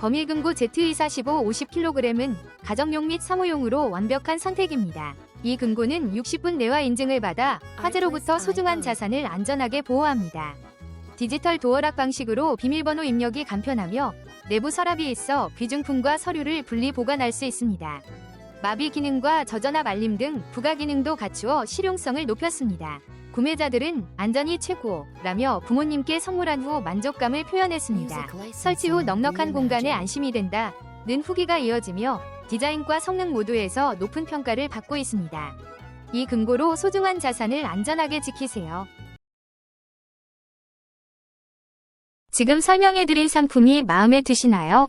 범일금고 Z245 50kg은 가정용 및 사무용으로 완벽한 선택입니다. 이 금고는 60분 내와 인증을 받아 화재로부터 소중한 자산을 안전하게 보호합니다. 디지털 도어락 방식으로 비밀번호 입력이 간편하며 내부 서랍이 있어 귀중품과 서류를 분리 보관할 수 있습니다. 마비 기능과 저전압 알림 등 부가 기능도 갖추어 실용성을 높였습니다. 구매자들은 안전이 최고라며 부모님께 선물한 후 만족감을 표현했습니다. 설치 후 넉넉한 공간에 안심이 된다. 는 후기가 이어지며 디자인과 성능 모두에서 높은 평가를 받고 있습니다. 이 금고로 소중한 자산을 안전하게 지키세요. 지금 설명해드린 상품이 마음에 드시나요?